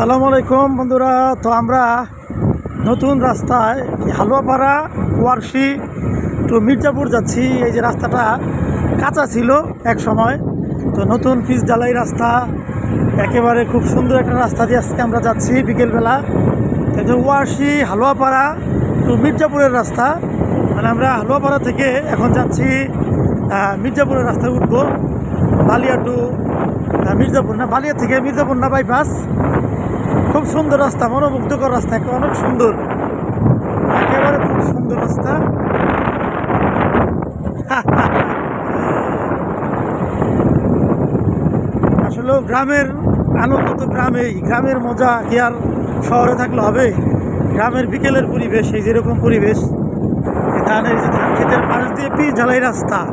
আসসালামু আলাইকুম বন্ধুরা। তো আমরা নতুন রাস্তায় হালুয়াপাড়া ওয়ারশি টু মির্জাপুর যাচ্ছি। এই যে রাস্তাটা কাঁচা ছিল এক সময়। তো নতুন পিচ ঢালাই রাস্তা, একেবারে খুব সুন্দর একটা রাস্তা দিয়ে আজকে আমরা যাচ্ছি বিকেলবেলা। এটা ওয়ারশি হালুয়াপাড়া টু মির্জাপুরের রাস্তা। মানে আমরা হালুয়াপাড়া থেকে এখন যাচ্ছি মির্জাপুরের রাস্তায় উঠবো। বালিয়া টু মির্জাপুর না, বালিয়া থেকে মির্জাপুর না, বাইপাস। খুব সুন্দর রাস্তা, মনোমুগ্ধকর রাস্তা একটা অনেক সুন্দর। একেবারে খুব সুন্দর রাস্তা। আসলে গ্রামের আনন্দ তো গ্রামেই, গ্রামের মজা কি আর শহরে থাকলে হবে? গ্রামের বিকেলের পরিবেশ, এই যেরকম পরিবেশ ধানের যে ধান ক্ষেতের পাশ দিয়ে পিচ ঢালাই রাস্তা।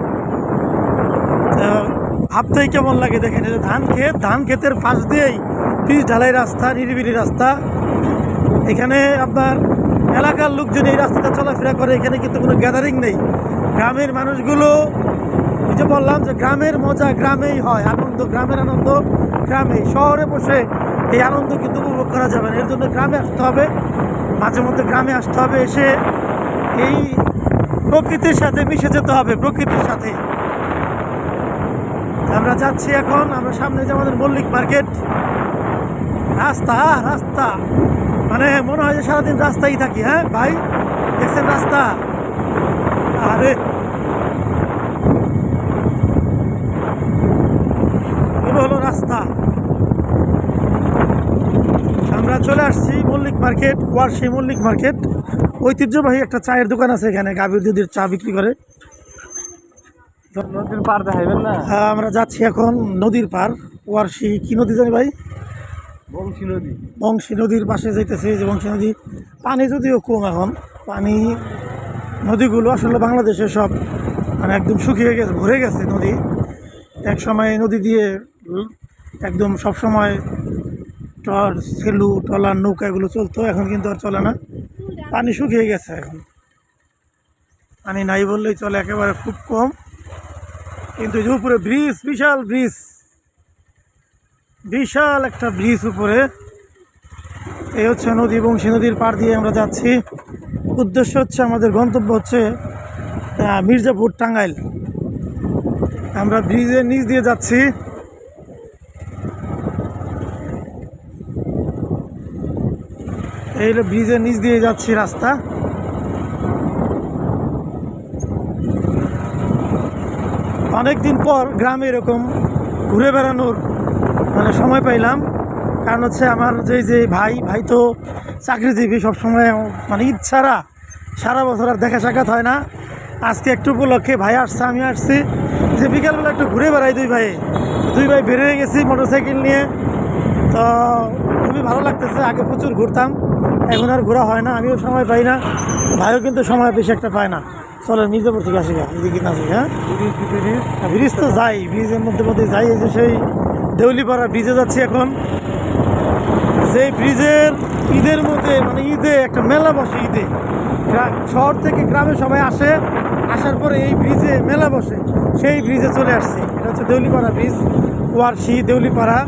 ভাবতেই কেমন লাগে দেখেন ধান ক্ষেত, ধান ক্ষেতের পাশ দিয়েই পিচ ঢালাই রাস্তা, নিরিবিলি রাস্তা। এখানে আপনার এলাকার লোকজন এই রাস্তাটা চলাফেরা করে, এখানে কিন্তু কোনো গ্যাদারিং নেই। গ্রামের মানুষগুলো যে বললাম যে গ্রামের মজা গ্রামেই হয়, আনন্দ গ্রামের আনন্দ গ্রামেই। শহরে বসে এই আনন্দ কিন্তু উপভোগ করা যাবে না। এর জন্য গ্রামে আসতে হবে, মাঝে মধ্যে গ্রামে আসতে হবে, এসে এই প্রকৃতির সাথে মিশে যেতে হবে, প্রকৃতির সাথে। আমরা যাচ্ছি এখন, আমরা সামনে যে আমাদের মল্লিক মার্কেট রাস্তা রাস্তা। মানে মনে হয় যে সারাদিন রাস্তায় থাকি হ্যাঁ? ভাই দেখছেন রাস্তা? আরে! হলো রাস্তা। আমরা চলে আসছি মল্লিক মার্কেট ওয়ারশি মল্লিক মার্কেট। ঐতিহ্যবাহী একটা চায়ের দোকান আছে এখানে গাভীর দুধের চা বিক্রি করে। নদীর পার দেখাইবেন না? আমরা যাচ্ছি এখন নদীর পার ওয়ারশি কি নদী জানি ভাই? বংশী নদী। বংশী নদীর পাশে যাইতেছে এই যে বংশী নদী। পানি যদিও কম এখন, পানি নদীগুলো আসলে বাংলাদেশে সব মানে একদম শুকিয়ে গেছে, ভরে গেছে নদী। এক সময় নদী দিয়ে একদম সব সময় টর, সেলু, টলার নৌকা এগুলো চলতো, এখন কিন্তু আর চলে না। পানি শুকিয়ে গেছে এখন। পানি নাই বললেই চলে, একেবারে খুব কম। কিন্তু উপরে ব্রিজ, বিশাল ব্রিজ। বিশাল একটা ব্রিজ উপরে। এই হচ্ছে নদী বংশী নদীর পার দিয়ে আমরা যাচ্ছি। উদ্দেশ্য হচ্ছে, আমাদের গন্তব্য হচ্ছে মির্জাপুর টাঙ্গাইল। আমরা ব্রিজের নিচ দিয়ে যাচ্ছি। এই হলো ব্রিজের নিচ দিয়ে যাচ্ছি রাস্তা। অনেক দিন পর গ্রামে এরকম ঘুরে বেড়ানোর মানে সময় পাইলাম। কারণ হচ্ছে আমার যে যে ভাই ভাই তো চাকরিজীবী সবসময় মানে ঈদ ছাড়া সারা বছর আর দেখা সাক্ষাৎ হয় না। আজকে একটু উপলক্ষে ভাই আসছে আমি আসছি। যে বিকালবেলা একটু ঘুরে বেড়াই দুই ভাই। দুই ভাই বেরিয়ে গেছি মোটরসাইকেল নিয়ে। তো খুবই ভালো লাগতেছে আগে প্রচুর ঘুরতাম। এখন আর ঘোরা হয় না আমিও সময় পাই না। ভাইও কিন্তু সময় বেশি একটা পায় না। চলো মির্জাপুর থেকে আসি গা এদিকে না আসি হ্যাঁ? হ্যাঁ, ব্রিজ তো যাই ব্রিজের মধ্যে মধ্যে যাই এই যে সেই দেউলিপাড়া ব্রিজে যাচ্ছি এখন। সেই ব্রিজের ঈদের মধ্যে মানে ঈদে, একটা মেলা বসে ঈদে। শহর থেকে গ্রামে সবাই আসে। আসার পরে এই ব্রিজে মেলা বসে। সেই ব্রিজে চলে আসছি। এটা হচ্ছে দেউলিপাড়া ব্রিজ ওয়ারশি, দেউলিপাড়া।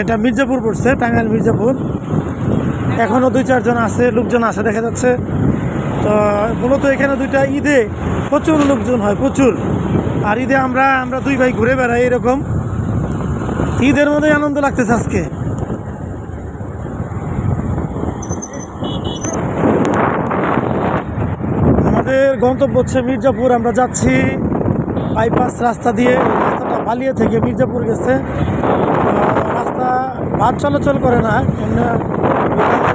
এটা মির্জাপুর পড়ছে, টাঙ্গাইল মির্জাপুর। এখনও দুই চারজন আছে, লোকজন আছে, দেখা যাচ্ছে। তো মূলত এখানে দুইটা ঈদে প্রচুর লোকজন হয়, প্রচুর। আর ঈদে আমরা আমরা দুই ভাই ঘুরে বেড়াই এরকম। ঈদের মধ্যে আনন্দ লাগতেছে আজকে। আমাদের গন্তব্য হচ্ছে মির্জাপুর, আমরা যাচ্ছি বাইপাস রাস্তা দিয়ে রাস্তাটা বালিয়া থেকে মির্জাপুর গেছে। রাস্তা বাস চলাচল করে না, এমনি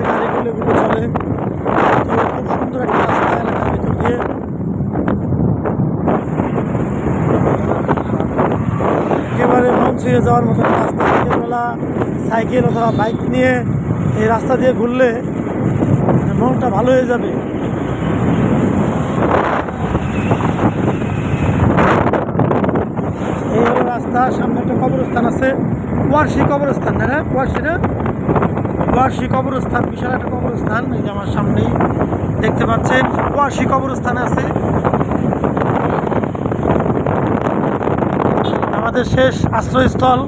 গাড়িগুলো চলে। খুব সুন্দর একটা রাস্তা, এলাকার ভিতর দিয়ে। একেবারে যাওয়ার মতো রাস্তা। বিকেলবেলা সাইকেল অথবা বাইক নিয়ে এই রাস্তা দিয়ে ঘুরলে মানে মনটা ভালো হয়ে যাবে। এই হলো রাস্তা, সামনে একটা কবরস্থান আছে। ওয়ার্ষি কবরস্থান, না ওয়ার্ষি না? ওয়ার্ষি কবরস্থান, বিশাল একটা কবরস্থান। এই যে আমার সামনেই দেখতে পাচ্ছেন ওয়ার্ষি কবরস্থান আছে। আমাদের শেষ আশ্রয়স্থল